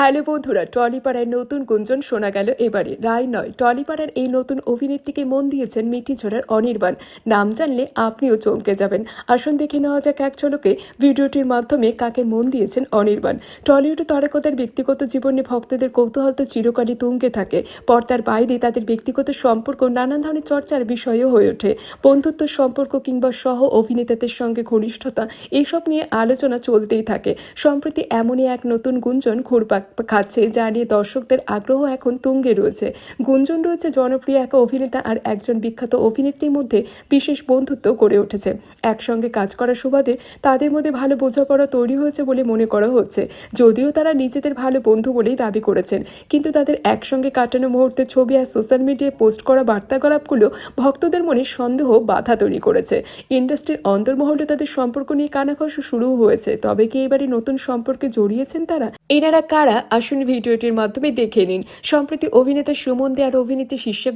Hello বন্ধুরা, টলিপাড়ায় নতুন গুঞ্জন শোনা গেল এবারে। রায় নয়, টলিপাড়ার এই নতুন অভিনেত্রীকে মন দিয়েছেন মিঠিঝোড়ার অনির্বাণ। নাম জানলে আপনিও চমকে যাবেন। আসুন দেখে নেওয়া যাক এক ঝলকে ভিডিওটির মাধ্যমে কাকে মন দিয়েছেন অনির্বাণ। টলিউড তারকাদের ব্যক্তিগত জীবনে ভক্তদের কৌতূহল তো চিরকালই তুঙ্গে থাকে। পর্দার বাইরে তাদের ব্যক্তিগত সম্পর্ক নানান ধরনের চর্চার বিষয়ও হয়ে ওঠে। বন্ধুত্ব সম্পর্ক কিংবা সহ অভিনেতাদের সঙ্গে ঘনিষ্ঠতা এইসব নিয়ে আলোচনা চলতেই থাকে। সম্প্রতি এমনই এক নতুন গুঞ্জন ঘুরপাক খাচ্ছে, যা নিয়ে দর্শকদের আগ্রহ এখন তুঙ্গে রয়েছে। গুঞ্জন রয়েছে জনপ্রিয় এক অভিনেতা আর একজন বিখ্যাত অভিনেত্রীর মধ্যে বিশেষ বন্ধুত্ব গড়ে উঠেছে। একসঙ্গে কাজ করার সুবাদে তাদের মধ্যে ভালো বোঝাপড়া তৈরি হয়েছে বলে মনে করা হচ্ছে। যদিও তারা নিজেদের ভালো বন্ধু বলেই দাবি করেছেন, কিন্তু তাদের একসঙ্গে কাটানো মুহূর্তে ছবি আর সোশ্যাল মিডিয়ায় পোস্ট করা বার্তালাপগুলো ভক্তদের মনে সন্দেহ, বাধা তৈরি করেছে। ইন্ডাস্ট্রির অন্তর্মহলে তাদের সম্পর্ক নিয়ে কানাঘষা শুরু হয়েছে। তবে কি এবারে নতুন সম্পর্কে জড়িয়েছেন তারা? এনারা কারা আসুন ভিডিওটির মাধ্যমে দেখে নিন। সম্প্রতি অভিনেতা সুমন দে আর অভিনেত্রী শীর্ষে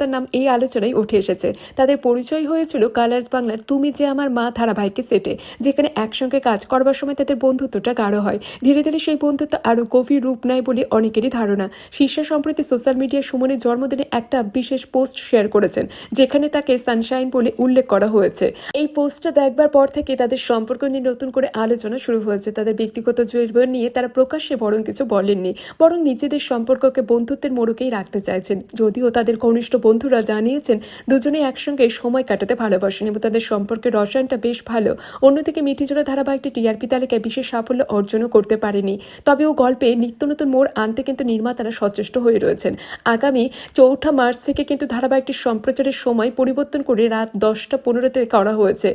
তার নাম এই আলোচনায় উঠে এসেছে। তাদের পরিচয় হয়েছিল কালার্স বাংলার তুমি যে আমার মা ধারাবাহিকে সেটে যেখানে একসঙ্গে কাজ করবার সময় তাদের বন্ধুত্বটা গাঢ় হয়। ধীরে ধীরে সেই বন্ধুত্ব আরও গভীর রূপ নেয় বলে অনেকেরই ধারণা। শীর্ষা সম্প্রতি সোশ্যাল মিডিয়ায় সুমনের জন্মদিনে একটা বিশেষ পোস্ট শেয়ার করেছেন, যেখানে তাকে সানশাইন বলে উল্লেখ করা হয়েছে। এই পোস্টটা দেখবার পর থেকে তাদের সম্পর্ক নিয়ে নতুন করে আলোচনা শুরু হয়েছে। তাদের ব্যক্তিগত জীবন নিয়ে তারা প্রকাশ্যে বরং কিছু বলেননি। বরং নিজেদের সম্পর্ককে বন্ধুত্বের মোড়কেই রাখতে চাইছেন। যদিও তাদের ঘনিষ্ঠ বন্ধুরা জানিয়েছেন, দুজনে একসঙ্গে সময় কাটাতে ভালোবাসেন এবং তাদের সম্পর্কের রসায়নটা বেশ ভালো। অন্যদিকে মিঠিজোড়া ধারাবাহিকটি টিআরপি তালিকায় বিশেষ সাফল্য অর্জনও করতে পারেনি। তবে ও গল্পে নিত্য নতুন মোড় আনতে কিন্তু নির্মাতারা সচেষ্ট হয়ে রয়েছেন। আগামী চৌঠা মার্চ থেকে কিন্তু ধারাবাহিকটির সম্প্রচারের সময় পরিবর্তন করে রাত দশটা পনেরোতে করা হয়েছে।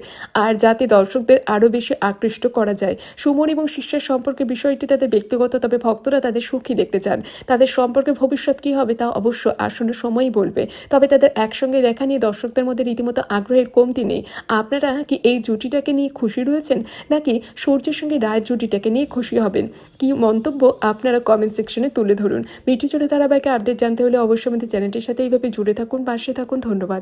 আর যাতে দর্শকদের আরও বেশি আকৃষ্ট করা যায়। সুমন এবং শিষ্যের সম্পর্কে বিষয়টি তাদের ব্যক্তিগত তবে ভক্তরা তাদের সুখী দেখতে চান। তাদের সম্পর্কে ভবিষ্যৎ কী হবে তা অবশ্য আসন্ন সময়ই বলবে। তবে তাদের একসঙ্গে দেখা নিয়ে দর্শকদের মধ্যে রীতিমতো আগ্রহের কমতি নেই। আপনারা কি এই জুটিটাকে নিয়ে খুশি রয়েছেন? নাকি সূর্যের সঙ্গে রায়ের জুটিটাকে নিয়ে খুশি হবেন? কি মন্তব্য আপনারা কমেন্ট সেকশনে তুলে ধরুন। মিঠি চলে ধারাবাহিকে আপডেট জানতে হলে অবশ্যই আমাদের চ্যানেলটির সাথে এইভাবে জুড়ে থাকুন, পাশে থাকুন। ধন্যবাদ।